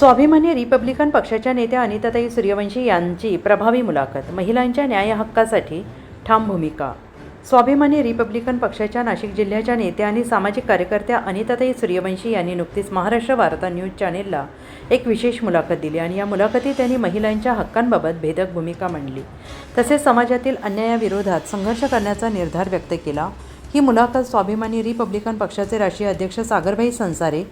स्वाभिमानी रिपब्लिकन पक्षाच्या नेत्या अनिताताई सूर्यवंशी यांची प्रभावी मुलाखत महिलांच्या न्याय हक्कासाठी ठाम भूमिका. स्वाभिमानी रिपब्लिकन पक्षाच्या नाशिक जिल्ह्याच्या नेत्या आणि सामाजिक कार्यकर्त्या अनिताताई सूर्यवंशी यांनी नुकतीच महाराष्ट्र वार्ता न्यूज चॅनेलला एक विशेष मुलाखत दिली आणि या मुलाखतीत त्यांनी महिलांच्या हक्कांबाबत भेदक भूमिका मांडली. तसेच समाजातील अन्यायाविरोधात संघर्ष करण्याचा निर्धार व्यक्त केला. ही मुलाखत स्वाभिमानी रिपब्लिकन पक्षाचे राष्ट्रीय अध्यक्ष सागरभाई संसारे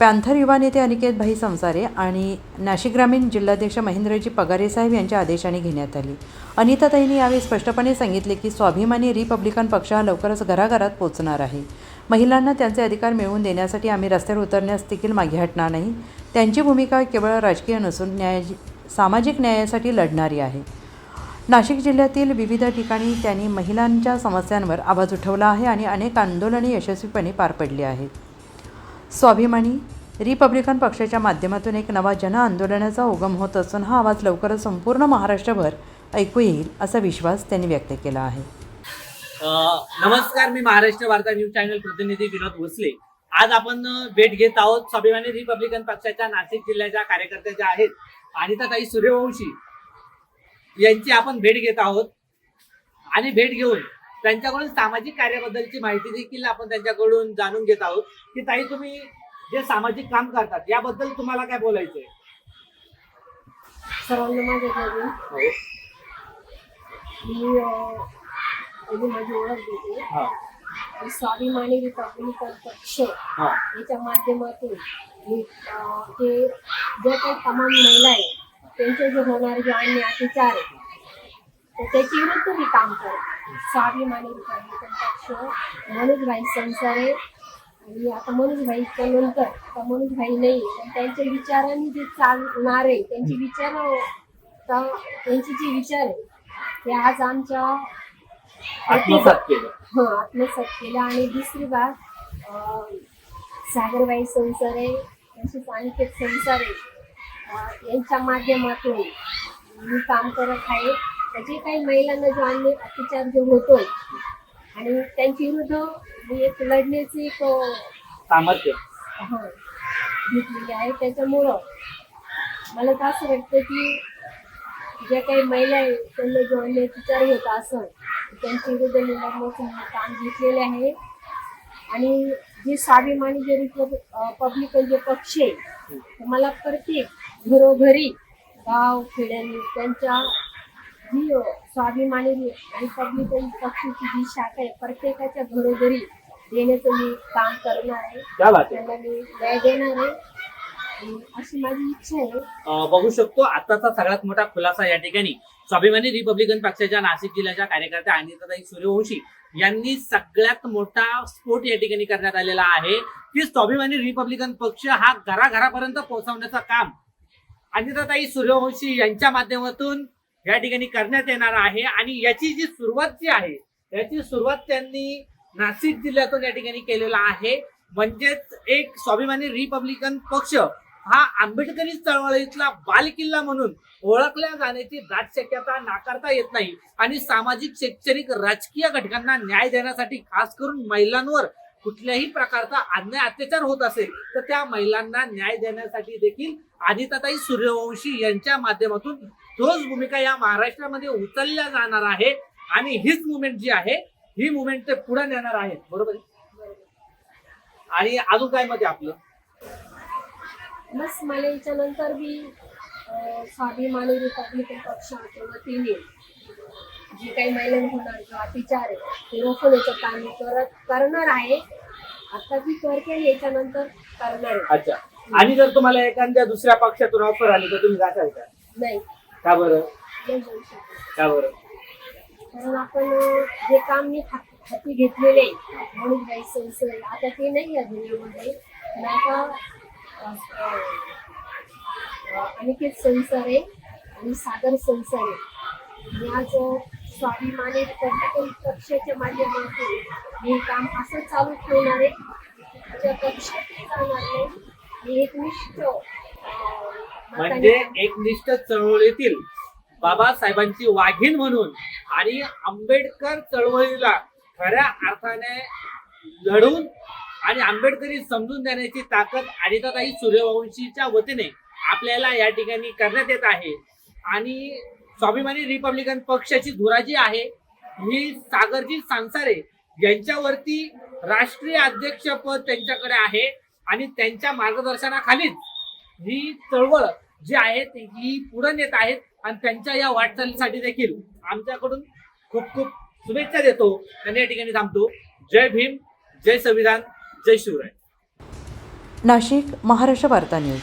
पॅन्थर युवा नेते अनिकेत भाई संसारे आणि नाशिक ग्रामीण जिल्हाध्यक्ष महेंद्रजी पगारे साहेब यांच्या आदेशाने घेण्यात आली. अनिताताईंनी यावेळी स्पष्टपणे सांगितले की स्वाभिमानी रिपब्लिकन पक्ष हा लवकरच घराघरात पोचणार आहे. महिलांना त्यांचे अधिकार मिळवून देण्यासाठी आम्ही रस्त्यावर उतरण्यास देखील मागे हटणार नाही. त्यांची भूमिका केवळ राजकीय नसून न्याय सामाजिक न्यायासाठी लढणारी आहे. नाशिक जिल्ह्यातील विविध ठिकाणी त्यांनी महिलांच्या समस्यांवर आवाज उठवला आहे आणि अनेक आंदोलने यशस्वीपणे पार पडली आहेत. स्वाभिमानी रिपब्लिकन पक्षाच्या माध्यमातून एक नवा जन आंदोलनाचा उगम होत असून हा आवाज लवकरच संपूर्ण महाराष्ट्रभर ऐकू येईल असा विश्वास त्यांनी व्यक्त केला आहे. नमस्कार मी महाराष्ट्र वार्ता न्यूज चॅनल प्रतिनिधी विनोद भोसले. आज आपण भेट घेत आहोत स्वाभिमानी रिपब्लिकन पक्षाच्या नाशिक जिल्ह्याच्या कार्यकर्त्या ज्या आहेत अनिताताई सूर्यवंशी यांची आपण भेट घेत आहोत. आणि भेट घेऊन त्यांच्याकडून सामाजिक कार्याबद्दलची माहिती देखील आपण त्यांच्याकडून जाणून घेत आहोत. की ताई तुम्ही जे सामाजिक काम करतात याबद्दल तुम्हाला काय बोलायचंय? सर्वांना माझ्या घरी मी अं, पहिली माझी ओळख देते. हा, आणि स्वाभिमानी रिपब्लिकन पक्ष हा, याच्या माध्यमातून मी अं, ते जे काही तमाम महिला आहे त्यांचे जे होणारे जे अन्य अत्याचार आहे तर त्याची विरुद्ध मी काम करते. स्वाभिमानी रिपब्लिकन पक्ष मनोजभाई संसारे. आणि आता मनोजभाईच्या नंतर आता मनोजभाई नाही पण त्यांच्या विचारांनी जे चालणार आहे त्यांचे विचार तर त्यांचे जे विचार आहे ते आज आमच्या आत्मसात केलं. हो आत्मसात केलं. आणि दुसरी बात अं, सागरबाई संसारे तसेच अनिकेत संसारे यांच्या माध्यमातून मी काम करत आहे. जे काही महिलांना जो अन्य अत्याचार जो होतोय आणि त्यांच्या विरुद्ध मी एक लढण्याची एक सामर्थ्य. हा घेतलेली आहे. त्याच्यामुळं मला तर असं वाटतं की ज्या काही महिला आहे त्यांना जो अन्य अत्याचार होत असं त्यांच्या विरुद्ध लढण्याचं काम घेतलेले आहे. आणि जे स्वाभिमानी जे पब्लिक जे पक्ष आहे मला प्रत्येक घरोघरी गाव खेड्यांनी त्यांच्या जी स्वाभिमानी रिपब्लिकन पक्षाची जी शाखा आहे प्रत्येकाच्या घरोघरी देण्याचं मी काम करणार आहे. त्यांना मी न्याय देणार आहे. अशी माझी इच्छा आहे. बघू शकतो आताचा सगळ्यात मोठा खुलासा या ठिकाणी स्वाभिमानी रिपब्लिकन पक्षाच्या नाशिक जिल्ह्याच्या कार्यकर्त्या अनिताताई सूर्यवंशी यांनी सगळ्यात मोठा स्फोट या ठिकाणी करण्यात आलेला आहे. की स्वाभिमानी रिपब्लिकन पक्ष हा घराघरापर्यंत पोहोचवण्याचं काम अनिताताई सूर्यवंशी यांच्या माध्यमातून या ठिकाणी करण्यात येणार आहे आणि याची जी सुरुवात जी आहे याची सुरुवात त्यांनी नाशिक जिल्ह्यातून या ठिकाणी केलेला आहे. म्हणजेच एक स्वाभिमानी रिपब्लिकन पक्ष हा आंबेडकरी चळवळीतला बालकिल्ला म्हणून ओळखल्या जाण्याची दाट शक्यता नाकारता येत नाही आणि सामाजिक शैक्षणिक राजकीय घटकांना न्याय देण्यासाठी खास करून महिलांवर कुठल्याही प्रकारचा अन्याय अत्याचार होत असेल तर त्या महिलांना न्याय देण्यासाठी देखील आदिताताई सूर्यवंशी यांच्या माध्यमातून ठोस भूमिका या महाराष्ट्रामध्ये उचलल्या जाणार आहे. आणि हीच मुवमेंट जी आहे ही मुवमेंट ते पुढे नेणार आहेत. बरोबर आहे? आणि अजून काय मत आहे आपलं? बस मला याच्यानंतर बी अं, स्वाभिमानी रिपब्लिकन पक्षाच्या वतीने जे काही महिलांना होणार जो अत्याचार आहे ते रोखण्याचं काम मी करत करणार आहे. आता बी करते याच्यानंतर करणार आहे. अच्छा. आणि जर तुम्हाला एखाद्या दुसऱ्या पक्षातून ऑफर आली तर तुम्ही जाताल का? नाही. का बरं? का बरं? कारण आपण हे जे काम मी हाती घेतलेले म्हणून काही संसद आता ते नाही या दुनियामध्ये. पण आता अनिकेत संसार आहे संसारे आणि सागर संसारे आणि आज अं, स्वाभिमानी रिपब्लिकन पक्षाच्या माध्यमातून मी हे काम असं चालू ठेवणार आहे ज्या पक्षात जाणार नाही मी एकनिष्ठ अं, म्हणजे एकनिष्ठ चळवळीतील बाबासाहेबांची वाघीण म्हणून आणि आंबेडकर चळवळीला खऱ्या अर्थाने लढून आणि आंबेडकरी समजून देण्याची ताकद अनिताताई सूर्यवंशीच्या वतीने आपल्याला या ठिकाणी करण्यात येत आहे. आणि स्वाभिमानी रिपब्लिकन पक्षाची धुरा जी आहे. ही सागरजी सांसारे यांच्यावरती राष्ट्रीय अध्यक्षपद त्यांच्याकडे आहे आणि त्यांच्या मार्गदर्शनाखालीच ही चळवळ जी आहे ही पुढे नेत आहेत आणि त्यांच्या या वाटचालीसाठी देखील आमच्याकडून खूप खूप शुभेच्छा देतो. आणि या ठिकाणी थांबतो. जय भीम जय संविधान जय शिवराय. नाशिक महाराष्ट्र वार्ता न्यूज.